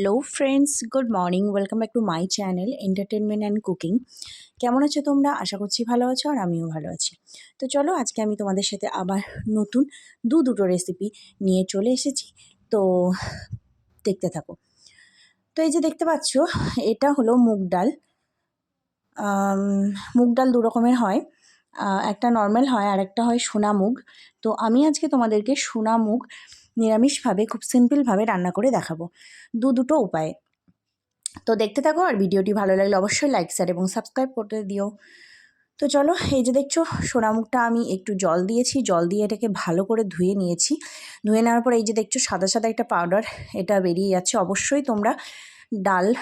Hello friends good morning welcome back to my channel entertainment and cooking কেমন আছো তোমরা? আশা করছি ভালো আছো আর আমিও ভালো আছি। তো চলো, আজকে আমি তোমাদের সাথে আবার নতুন দু দুটো রেসিপি নিয়ে চলে এসেছি। তো দেখতে থাকো। তো এই যে দেখতে পাচ্ছ, এটা হলো মুগ ডাল। মুগ ডাল দু রকমের হয়। একটা নর্মাল হয় আর একটা হয় সোনা মুগ তো আমি আজকে তোমাদেরকে সোনা মুগ নিরামিষভাবে, খুব সিম্পলভাবে রান্না করে দেখাবো। দু দুটো উপায়ে। তো দেখতে থাকো আর ভিডিওটি ভালো লাগলে অবশ্যই লাইক শেয়ার এবং সাবস্ক্রাইব করতে দিও। তো চলো, এই যে দেখছ সোনামুখটা আমি একটু জল দিয়েছি। জল দিয়ে এটাকে ভালো করে ধুয়ে নিয়েছি। ধুয়ে নেওয়ার পর এই যে দেখছ, সাদা সাদা একটা পাউডার এটা বেরিয়ে যাচ্ছে। অবশ্যই তোমরা ডাল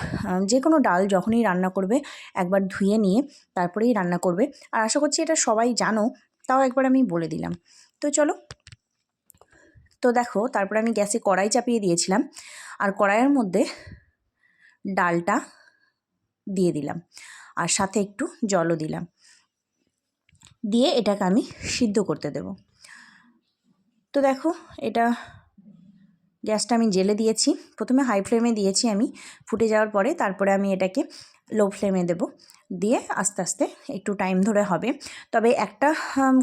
যে কোনো ডাল যখনই রান্না করবে, একবার ধুয়ে নিয়ে তারপরেই রান্না করবে। আর আশা করছি এটা সবাই জানো, তাও একবার আমি বলে দিলাম। তো চলো। তো দেখো, তারপরে আমি গ্যাসে কড়াই চাপিয়ে দিয়েছিলাম। আর কড়াইয়ের মধ্যে ডালটা দিয়ে দিলাম। আর সাথে একটু জলও দিলাম। দিয়ে এটাকে আমি সিদ্ধ করতে দেব। তো দেখো, এটা গ্যাসটা আমি জেলে দিয়েছি। প্রথমে হাই ফ্লেমে দিয়েছি আমি। ফুটে যাওয়ার পরে তারপরে আমি এটাকে লো ফ্লেমে দেব। দিয়ে আস্তে আস্তে একটু টাইম ধরে হবে। তবে একটা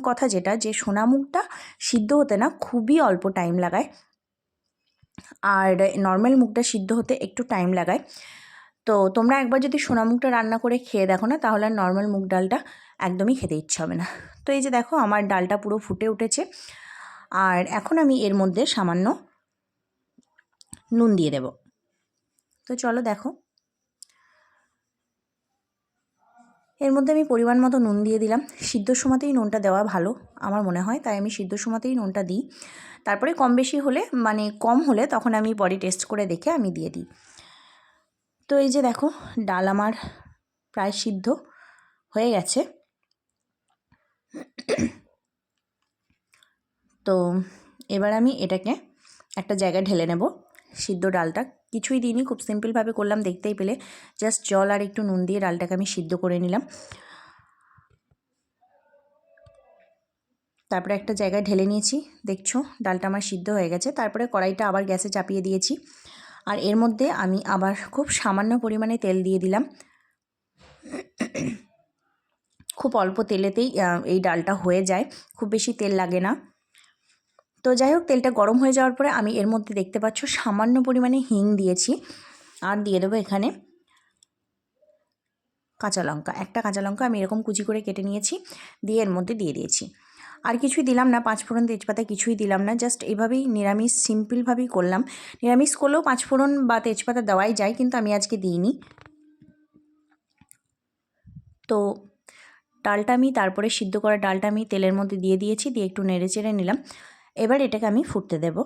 কথা যেটা, যে সোনামুখটা সিদ্ধ হতে না খুবই অল্প টাইম লাগায়। আর নর্মাল মুগটা সিদ্ধ হতে একটু টাইম লাগায়। তো তোমরা একবার যদি সোনা সোনামুখটা রান্না করে খেয়ে দেখো না, তাহলে আর নর্মাল মুগ ডালটা একদমই খেতে ইচ্ছে হবে না। তো এই যে দেখো, আমার ডালটা পুরো ফুটে উঠেছে। আর এখন আমি এর মধ্যে সামান্য নুন দিয়ে দেব। তো চলো দেখো। এর মধ্যে আমি পরিমাণ মতো নুন দিয়ে দিলাম। সিদ্ধ সময়তেই নুনটা দেওয়া ভালো, আমার মনে হয়। তাই আমি সিদ্ধ সময়তেই নুনটা দিই। তারপরে কম বেশি হলে মানে কম হলে তখন আমি বডি টেস্ট করে দেখে আমি দিয়ে দিই। তো এই যে দেখো, ডাল আমার প্রায় সিদ্ধ হয়ে গেছে। তো এবার আমি এটাকে একটা জায়গায় ঢেলে নেব। সিদ্ধ ডালটা। কিছুই দিইনি, খুব সিম্পলভাবে করলাম দেখতেই পেলে। জাস্ট জল আর একটু নুন দিয়ে ডালটাকে আমি সিদ্ধ করে নিলাম। তারপরে একটা জায়গায় ঢেলে নিয়েছি, দেখছ? ডালটা আমার সিদ্ধ হয়ে গেছে। তারপরে কড়াইটা আবার গ্যাসে চাপিয়ে দিয়েছি। আর এর মধ্যে আমি আবার খুব সামান্য পরিমাণে তেল দিয়ে দিলাম। খুব অল্প তেলেতেই এই ডালটা হয়ে যায়। খুব বেশি তেল লাগে না। তো যাই হোক, তেলটা গরম হয়ে যাওয়ার পরে আমি এর মধ্যে দেখতে পাচ্ছ সামান্য পরিমাণে হিং দিয়েছি। আর দিয়ে দেবো এখানে কাঁচা লঙ্কা। একটা কাঁচা লঙ্কা আমি এরকম কুচি করে কেটে নিয়েছি, দিয়ে এর মধ্যে দিয়ে দিয়েছি। আর কিছুই দিলাম না পাঁচ পাঁচফোড়ন তেজপাতা কিছুই দিলাম না, জাস্ট এভাবেই নিরামিষ, সিম্পলভাবেই করলাম। নিরামিষ করলেও পাঁচ পাঁচফোড়ন বা তেজপাতা দেওয়াই যায়, কিন্তু আমি আজকে দিইনি। তো ডালটা আমি, তারপরে সিদ্ধ করা ডালটা আমি তেলের মধ্যে দিয়ে দিয়েছি, দিয়ে একটু নেড়ে চেড়ে নিলাম। এবার এটাকে আমি ফুটতে দেব।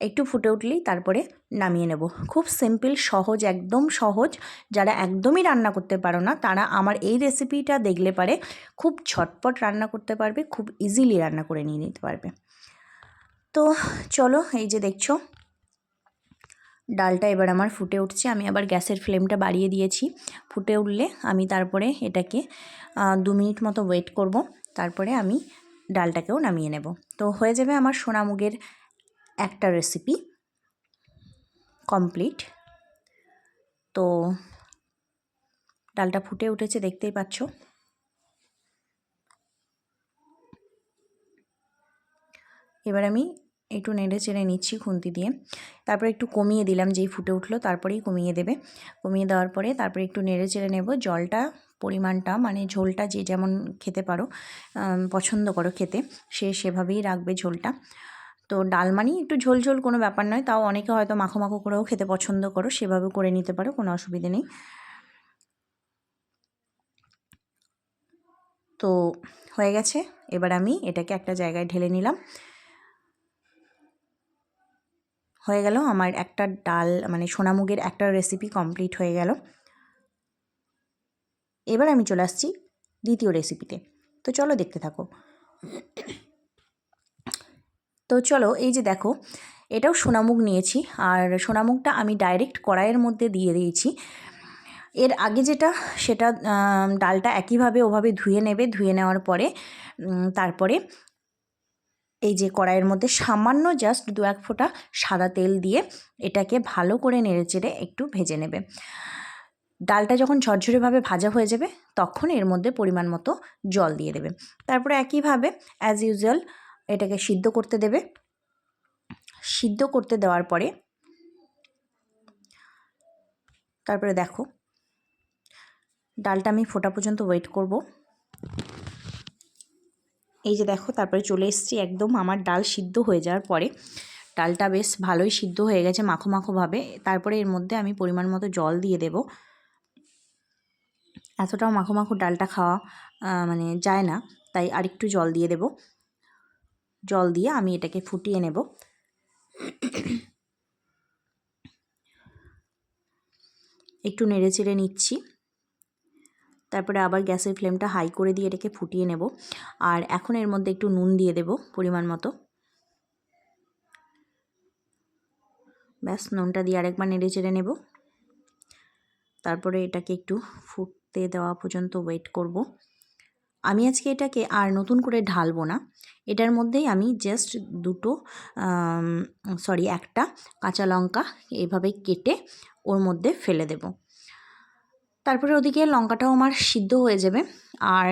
একটু ফুটে উঠলেই তারপরে নামিয়ে নেব। খুব সিম্পল সহজ, একদম সহজ। যারা একদমই রান্না করতে পারো না, তারা আমার এই রেসিপিটা দেখলে পারে খুব ঝটপট রান্না করতে পারবে, খুব ইজিলি রান্না করে নিয়ে নিতে পারবে। তো চলো, এই যে দেখছ, ডালটা এবার আমার ফুটে উঠছে। আমি আবার গ্যাসের ফ্লেমটা বাড়িয়ে দিয়েছি। ফুটে উঠলে আমি তারপরে এটাকে দু মিনিট মতো ওয়েট করব। তারপরে আমি ডালটাকেও নামিয়ে নেব। তো হয়ে যাবে আমার সোনামুগের একটা রেসিপি কমপ্লিট তো ডালটা ফুটে উঠেছে, দেখতেই পাচ্ছ। এবার আমি একটু নেড়ে চেড়ে নিচ্ছি খুন্তি দিয়ে। তারপরে একটু কমিয়ে দিলাম, যেই ফুটে উঠল, তারপরেই কমিয়ে দেবে। কমিয়ে দেওয়ার পরে তারপরে একটু নেড়ে চেড়ে নেব। জলটা পরিমাণটা মানে ঝোলটা যে যেমন খেতে পারো পছন্দ করো খেতে, সে সেভাবেই রাখবে ঝোলটা। তো ডাল মানি একটু ঝোল ঝোল কোনো ব্যাপার নয়, তাও অনেকে হয়তো মাখো মাখো করেও খেতে পছন্দ করো সেভাবে করে নিতে পারো, কোনো অসুবিধে নেই। তো হয়ে গেছে, এবার আমি এটাকে একটা জায়গায় ঢেলে নিলাম। হয়ে গেল, আমার একটা ডাল মানে সোনামুগের একটা রেসিপি কমপ্লিট হয়ে গেল। এবার আমি চলে আসছি দ্বিতীয় রেসিপিতে তো চলো দেখতে থাকো। তো চলো এই যে দেখো, এটাও সোনামুগ নিয়েছি আর সোনামুগটা আমি ডাইরেক্ট কড়াইয়ের মধ্যে দিয়ে দিয়েছি। এর আগে যেটা, সেটা ডালটা একইভাবে ওভাবে ধুয়ে নেবে, ধুয়ে নেওয়ার পরে তারপরে এই যে কড়াইয়ের মধ্যে সামান্য জাস্ট দু এক ফোঁটা সাদা তেল দিয়ে এটাকে ভালো করে নেড়ে চেড়ে একটু ভেজে নেবে। ডালটা যখন ঝরঝরেভাবে ভাজা হয়ে যাবে, তখন এর মধ্যে পরিমাণ মতো জল দিয়ে দেবে। তারপরে একইভাবে অ্যাজ ইউজুয়াল এটাকে সিদ্ধ করতে দেবে। সিদ্ধ করতে দেওয়ার পরে, তারপরে দেখো, ডালটা আমি ফোটা পর্যন্ত ওয়েট করব। এই যে দেখো, তারপরে চলে এসেছি একদম আমার ডাল সিদ্ধ হয়ে যাওয়ার পরে। ডালটা বেশ ভালোই সিদ্ধ হয়ে গেছে মাখো মাখোভাবে তারপরে এর মধ্যে আমি পরিমাণ মতো জল দিয়ে দেব। এতটাও মাখো মাখো ডালটা খাওয়া মানে যায় না। তাই আরেকটু জল দিয়ে দেব। জল দিয়ে আমি এটাকে ফুটিয়ে নেব। একটু নেড়ে চেড়ে নিচ্ছি। তারপরে আবার গ্যাসের ফ্লেমটা হাই করে দিয়ে এটাকে ফুটিয়ে নেব। আর এখন এর মধ্যে একটু নুন দিয়ে দেব পরিমাণ মতো। ব্যাস, নুনটা দিয়ে আরেকবার নেড়ে চেড়ে নেব। তারপরে এটাকে একটু ফুটতে দেওয়া পর্যন্ত ওয়েট করব। আমি আজকে এটাকে আর নতুন করে ঢালবো না। এটার মধ্যেই আমি জাস্ট দুটো সরি একটা কাঁচা লঙ্কা এইভাবে কেটে ওর মধ্যে ফেলে দেব। তারপরে ওদিকে লঙ্কাটাও আমার সিদ্ধ হয়ে যাবে আর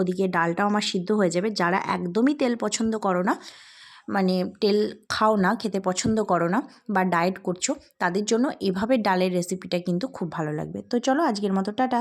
ওদিকে ডালটাও আমার সিদ্ধ হয়ে যাবে। যারা একদমই তেল পছন্দ করো না মানে তেল খাও না, খেতে পছন্দ করো না বা ডায়েট করছ, তাদের জন্য এভাবে ডালের রেসিপিটা কিন্তু খুব ভালো লাগবে। তো চলো আজকের মতো, টাটা।